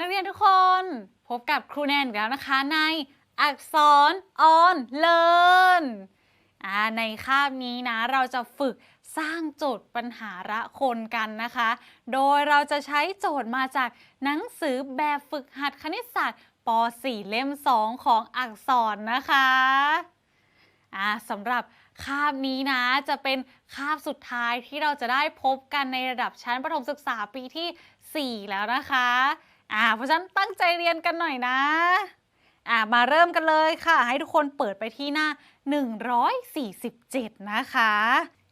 นักเรียนทุกคน พบกับครูแนนอีกแล้วนะคะในอักษรออนเลินอ่าในคาบนี้นะเราจะฝึกสร้างโจทย์ปัญหาระคนกันนะคะ โดยเราจะใช้โจทย์มาจากหนังสือแบบฝึกหัดคณิตศาสตร์ป .4 เล่ม 2 ของอักษรนะคะสำหรับคาบนี้นะจะเป็นคาบสุดท้ายที่เราจะได้พบกันในระดับชั้นประถมศึกษาปีที่ 4 แล้วนะคะ อ่าเพราะฉะนั้นตั้งใจเรียนกันหน่อยนะอ่ามาเริ่มกันเลยค่ะ ให้ทุกคนเปิดไปที่หน้า 147 นะคะ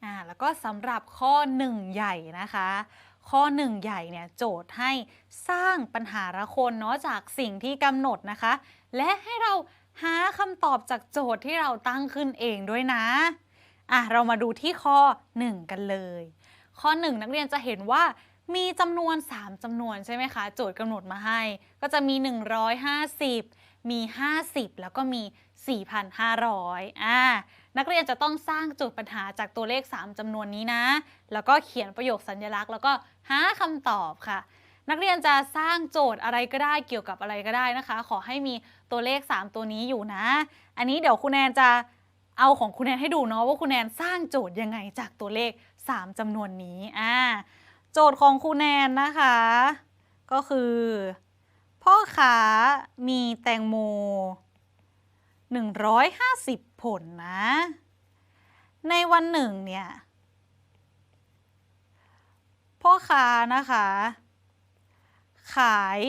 อ่าแล้วก็สำหรับข้อ 1 ใหญ่นะคะ ข้อ 1 ใหญ่เนี่ยโจทย์ให้สร้างปัญหาละคนเนาะจากสิ่งที่กำหนดนะคะ และให้เราหาคำตอบจากโจทย์ที่เราตั้งขึ้นเองด้วยนะอะเรามาดูที่ข้อ 1 กันเลย ข้อ 1 นักเรียนจะเห็นว่า มีจำนวน 3จำนวนใช่ไหมคะ โจทย์กำหนดมาให้ ก็จะมี 150 มี 50 แล้วก็มี 4,500อ่านักเรียนจะต้องสร้างโจทย์ปัญหาจากตัวเลข 3จำนวนนี้นะ แล้วก็เขียนประโยคสัญลักษณ์ แล้วก็หาคำตอบค่ะ นักเรียนจะสร้างโจทย์อะไรก็ได้เกี่ยวกับอะไรก็ได้นะคะ ขอให้มีตัวเลข 3 ตัวนี้อยู่นะ อันนี้เดี๋ยวคุณแนนจะเอาของคุณแนนให้ดูเนาะว่าคุณแนนสร้างโจทย์ยังไงจากตัวเลข 3จำนวนนี้อ่า โจทย์ของครูแนนนะคะ ก็คือ พ่อค้ามีแตงโม 150 ผลนะ ในวันหนึ่งเนี่ย พ่อค้านะคะ ขาย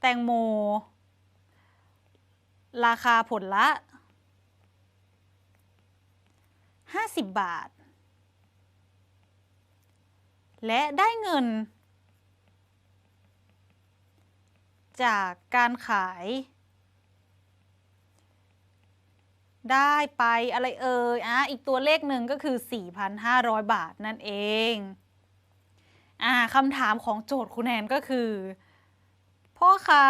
แตงโม ราคาผลละ 50 บาท และได้เงิน จากการขาย ได้ไปอะไรเอ่ยอะอีกตัวเลขหนึ่งก็คือ 4,500 บาทนั่นเองอ่าคำถามของโจทย์คุณแนนก็คือ พ่อค้า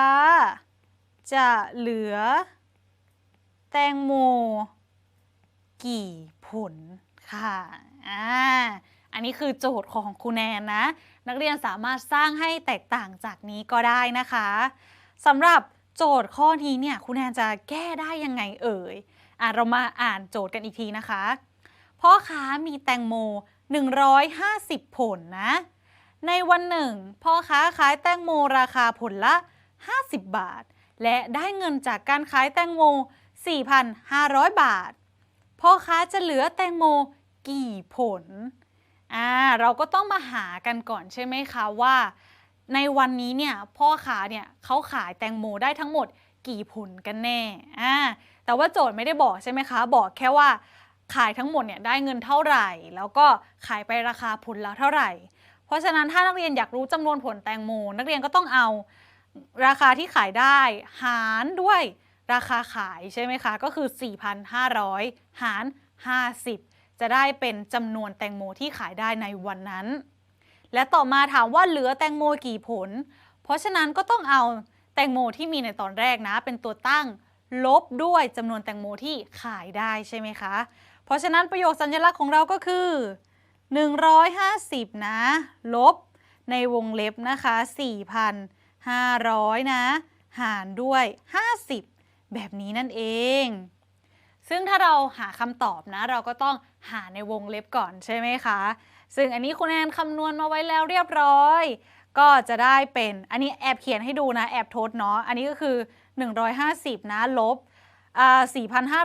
จะเหลือ แตงโม กี่ผลค่ะอ่า นนี้คือโจทย์ของครูแนนนะ นักเรียนสามารถสร้างให้แตกต่างจากนี้ก็ได้นะคะสำหรับโจทย์ข้อนี้เนี่ยครูแนนจะแก้ได้ยังไงเอ่ยอะเรามาอ่านโจทย์กันอีกทีนะคะ พ่อค้ามีแตงโม 150 ผลนะ ในวันหนึ่ง พ่อค้าขายแตงโมราคาผลละ 50 บาท และได้เงินจากการขายแตงโม 4,500 บาท พ่อค้าจะเหลือแตงโมกี่ผล อ่าเราก็ต้องมาหากันก่อนใช่ไหมคะว่า ในวันนี้เนี่ยพ่อค้าเนี่ยเขาขายแตงโมได้ทั้งหมดกี่ผลกันแน่อ่าแต่ว่าโจทย์ไม่ได้บอกใช่ไหมคะ บอกแค่ว่าขายทั้งหมดเนี่ยได้เงินเท่าไหร่ แล้วก็ขายไปราคาผลละเท่าไหร่ เพราะฉะนั้นถ้านักเรียนอยากรู้จำนวนผลแตงโม นักเรียนก็ต้องเอาราคาที่ขายได้หารด้วยราคาขายใช่ไหมคะ ก็คือ 4,500 หาร 50 จะได้เป็นจำนวนแตงโมที่ขายได้ในวันนั้น และต่อมาถามว่าเหลือแตงโมกี่ผล เพราะฉะนั้นก็ต้องเอาแตงโมที่มีในตอนแรกนะ เป็นตัวตั้งลบด้วยจำนวนแตงโมที่ขายได้ใช่ไหมคะ เพราะฉะนั้นประโยคสัญลักษณ์ของเราก็คือ 150 นะ ลบในวงเล็บนะคะ 4,500 นะ หารด้วย 50 แบบนี้นั่นเอง ซึ่งถ้าเราหาคำตอบนะ เราก็ต้องหาในวงเล็บก่อนใช่ไหมคะ ซึ่งอันนี้คุณแอนคำนวณมาไว้แล้วเรียบร้อย ก็จะได้เป็นอันนี้แอบเขียนให้ดูนะ แอบทดเนาะอันนี้ก็คือ 150 นะลบอ่า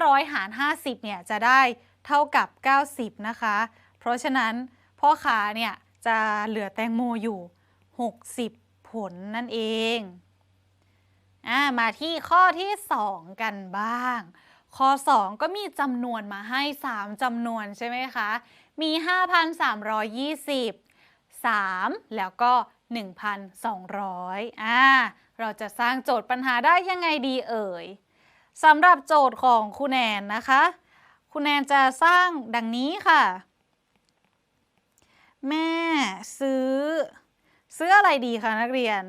4,500 หาร 50 เนี่ยจะได้เท่ากับ 90 นะคะ เพราะฉะนั้นพ่อค้าเนี่ยจะเหลือแตงโมอยู่ 60 ผลนั่นเองอมาที่ข้อที่ 2 กันบ้าง ข้อ 2 ก็มีจำนวนมาให้ 3 จำนวนใช่ไหมคะ มี 5,320 3 แล้วก็ 1,200อ่าเราจะสร้างโจทย์ปัญหาได้ยังไงดีเอ่ยสำหรับโจทย์ของคุณแนนนะคะ คุณแนนจะสร้างดังนี้ค่ะ แม่ซื้อ ซื้ออะไรดีคะนักเรียน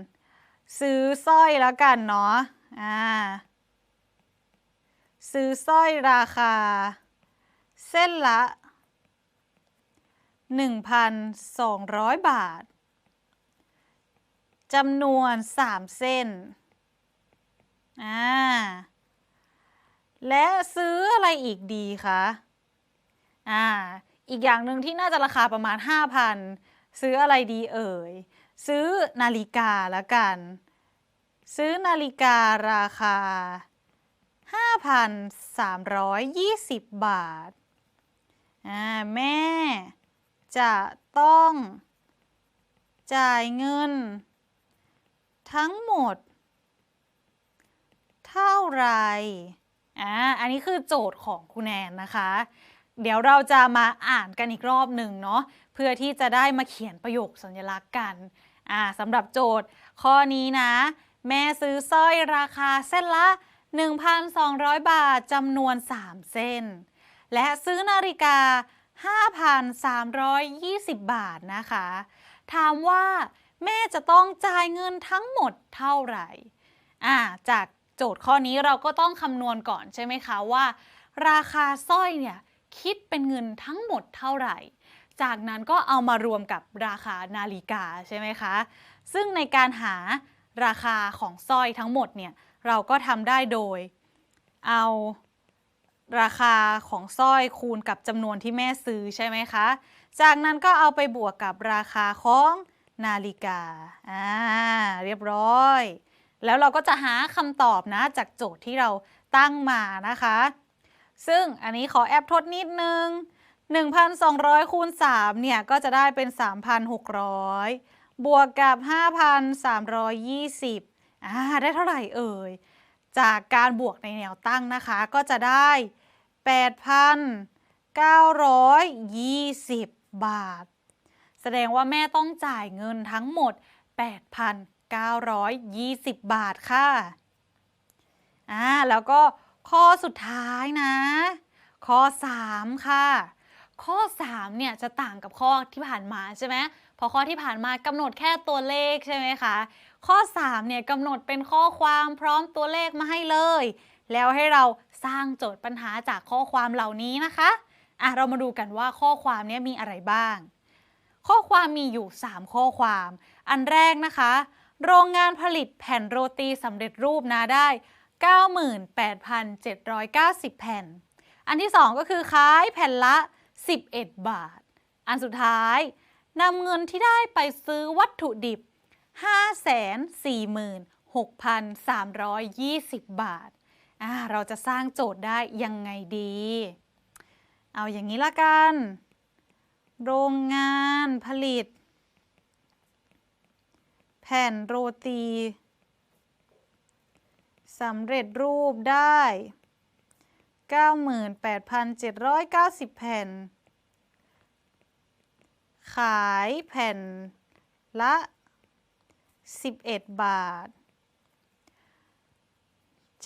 ซื้อสร้อยแล้วกันเนาะอ่า ซื้อสร้อยราคา เส้นละ 1,200 บาทจำนวน 3 เส้น อ่า และซื้ออะไรอีกดีคะ อ่า อีกอย่างหนึ่งที่น่าจะราคาประมาณ 5,000 ซื้ออะไรดีเอ่ย ซื้อนาฬิกาละกัน ซื้อนาฬิการาคา 5,320 บาทอ่าแม่จะต้องจ่ายเงิน ทั้งหมด เท่าไรอ่าอันนี้คือโจทย์ของคุณแนนนะคะ เดี๋ยวเราจะมาอ่านกันอีกรอบหนึ่งเนาะเพื่อที่จะได้มาเขียนประโยคสัญลักษณ์กันอ่าสำหรับโจทย์ข้อนี้นะ แม่ซื้อสร้อยราคาเส้นละ 1,200 บาทจำนวน 3 เส้น และซื้อนาฬิกา 5,320 บาทนะคะ ถามว่าแม่จะต้องจ่ายเงินทั้งหมดเท่าไหร่อ่าจากโจทย์ข้อนี้เราก็ต้องคำนวณก่อนใช่ไหมคะว่า ราคาสร้อยเนี่ยคิดเป็นเงินทั้งหมดเท่าไหร่ จากนั้นก็เอามารวมกับราคานาฬิกาใช่ไหมคะ ซึ่งในการหาราคาของสร้อยทั้งหมดเนี่ย เราก็ทำได้โดย เอาราคาของสร้อยคูณกับจำนวนที่แม่ซื้อใช่ไหมคะ จากนั้นก็เอาไปบวกกับราคาของนาฬิกา อ่า เรียบร้อย แล้วเราก็จะหาคำตอบนะจากโจทย์ที่เราตั้งมานะคะ ซึ่งอันนี้ขอแอบทดนิดนึง 1,200คูณ3เนี่ย ก็จะได้เป็น 3,600 บวกกับ 5,320 อ่าได้เท่าไหร่เอ่ย จากการบวกในแนวตั้งนะคะ ก็จะได้ 8,920 บาท แสดงว่าแม่ต้องจ่ายเงินทั้งหมด 8,920 บาทค่ะอ่าแล้วก็ข้อสุดท้ายนะ ข้อ 3 ค่ะ ข้อ 3 เนี่ยจะต่างกับข้อที่ผ่านมาใช่ไหม พราะข้อที่ผ่านมากำหนดแค่ตัวเลขใช่ไหมคะข้อ3เนี่ยกำหนดเป็นข้อความพร้อมตัวเลขมาให้เลย แล้วให้เราสร้างโจทย์ปัญหาจากข้อความเหล่านี้นะคะอะเรามาดูกันว่าข้อความนี้มีอะไรบ้าง ข้อความมีอยู่ 3 ข้อความ อันแรกนะคะ โรงงานผลิตแผ่นโรตีสำเร็จรูปนะได้ 98,790 แผ่น อันที่ 2 ก็คือขายแผ่นละ 11 บาท อันสุดท้าย นำเงินที่ได้ไปซื้อวัตถุดิบ 546,320 บาทอ่าเราจะสร้างโจทย์ได้ยังไงดี เอาอย่างนี้ละกัน โรงงานผลิต แผ่นโรตีสำเร็จรูปได้ 98,790 แผ่น ขายแผ่นละ 11 บาท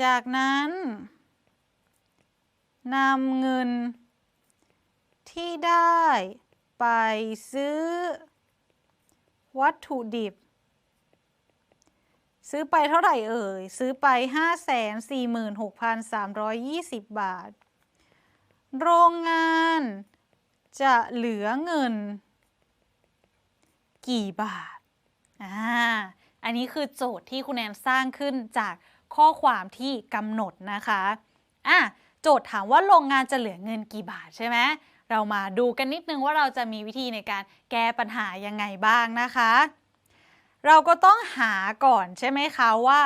จากนั้นนำเงิน ที่ได้ไปซื้อ วัตถุดิบ ซื้อไปเท่าไหร่เอ่ย ซื้อไป 546,320 บาท โรงงานจะเหลือเงิน กี่บาทอ่าอันนี้คือโจทย์ที่คุณแนนสร้างขึ้นจากข้อความที่กำหนดนะคะอะโจทย์ถามว่าโรงงานจะเหลือเงินกี่บาทใช่ไหมเรามาดูกันนิดนึงว่าเราจะมีวิธีในการแก้ปัญหายังไงบ้างนะคะ เราก็ต้องหาก่อนใช่ไหมคะว่า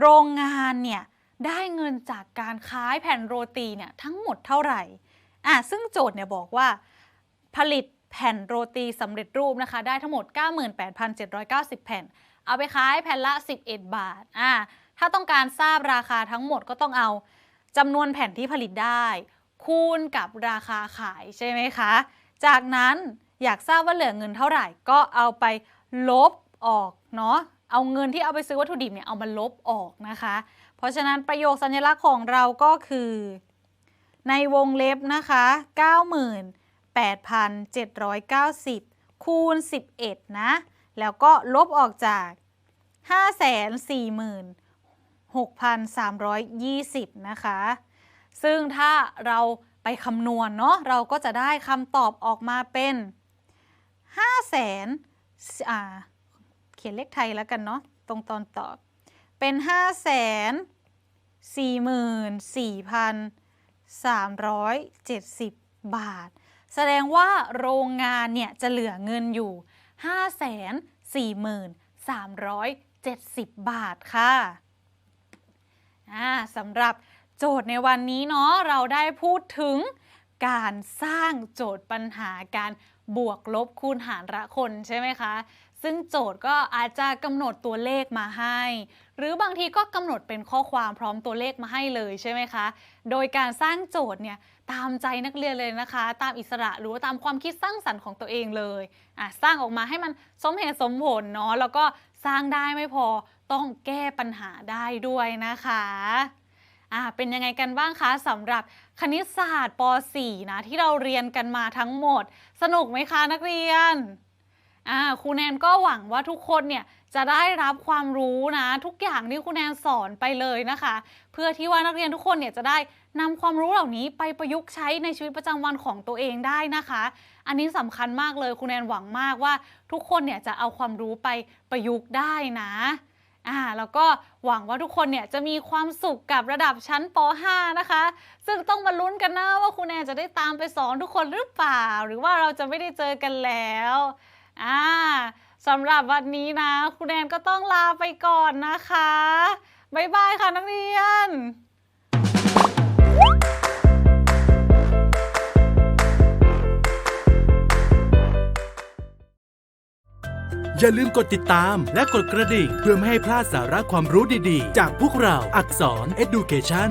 โรงงานเนี่ยได้เงินจากการขายแผ่นโรตีเนี่ยทั้งหมดเท่าไหร่อะซึ่งโจทย์เนี่ยบอกว่า ผลิต แผ่นโรตีสำเร็จรูปนะคะ ได้ทั้งหมด 98,790 แผ่น เอาไปขายแผ่นละ 11 บาทอ่าถ้าต้องการทราบราคาทั้งหมดก็ต้องเอาจำนวนแผ่นที่ผลิตได้ คูณกับราคาขายใช่ไหมคะ จากนั้นอยากทราบว่าเหลือเงินเท่าไหร่ก็เอาไปลบออกเนาะเอาเงินที่เอาไปซื้อวัตถุดิบเนี่ยเอามาลบออกนะคะ เพราะฉะนั้นประโยคสัญลักษณ์ของเราก็คือ ในวงเล็บนะคะ 8,790 คูณ 11 นะ แล้วก็ลบออกจาก 546,320 นะคะ ซึ่งถ้าเราไปคำนวณเนาะเราก็จะได้คำตอบออกมาเป็น 5 0 0 0 0 0อ่าขขียนเลขไทยแล้วกันเนาะตรงตอนตอบเป็น 5 4 4 370 บาท แสดงว่าโรงงานเนี่ยจะเหลือเงินอยู่ 5 4 370 บาทค่ะสำหรับโจทย์ในวันนี้เนาะเราได้พูดถึงการสร้างโจทย์ปัญหาการบวกลบคูณหารละคนใช่ไหมคะ ซึ่งโจทย์ก็อาจจะกำหนดตัวเลขมาให้ หรือบางทีก็กำหนดเป็นข้อความพร้อมตัวเลขมาให้เลยใช่ไหมคะ โดยการสร้างโจทย์เนี่ยตามใจนักเรียนเลยนะคะ ตามอิสระหรือว่าตามความคิดสร้างสรรค์ของตัวเองเลยอะสร้างออกมาให้มันสมเหตุสมผลเนาะแล้วก็สร้างได้ไม่พอต้องแก้ปัญหาได้ด้วยนะคะอะเป็นยังไงกันบ้างคะสำหรับคณิตศาสตร์ป .4 นะที่เราเรียนกันมาทั้งหมด สนุกไหมคะนักเรียน อ่าครูแนนก็หวังว่าทุกคนเนี่ยจะได้รับความรู้นะ ทุกอย่างที่ครูแนนสอนไปเลยนะคะ เพื่อที่ว่านักเรียนทุกคนเนี่ยจะได้นำความรู้เหล่านี้ไปประยุกต์ใช้ในชีวิตประจำวันของตัวเองได้นะคะ อันนี้สำคัญมากเลยครูแนนหวังมากว่าทุกคนเนี่ยจะเอาความรู้ไปประยุกต์ได้นะอ่าแล้วก็หวังว่าทุกคนเนี่ยจะมีความสุขกับระดับชั้นป .5 นะคะ ซึ่งต้องมาลุ้นกันนะว่าครูแนนจะได้ตามไปสอนทุกคนหรือเปล่า หรือว่าเราจะไม่ได้เจอกันแล้ว อ่าสำหรับวันนี้นะคุณแนนก็ต้องลาไปก่อนนะคะ บ๊ายบายค่ะนักเรียนอย่าลืมกดติดตามและกดกระดิ่ง เพื่อไม่ให้พลาดสาระความรู้ดีๆ จากพวกเราอักษร Education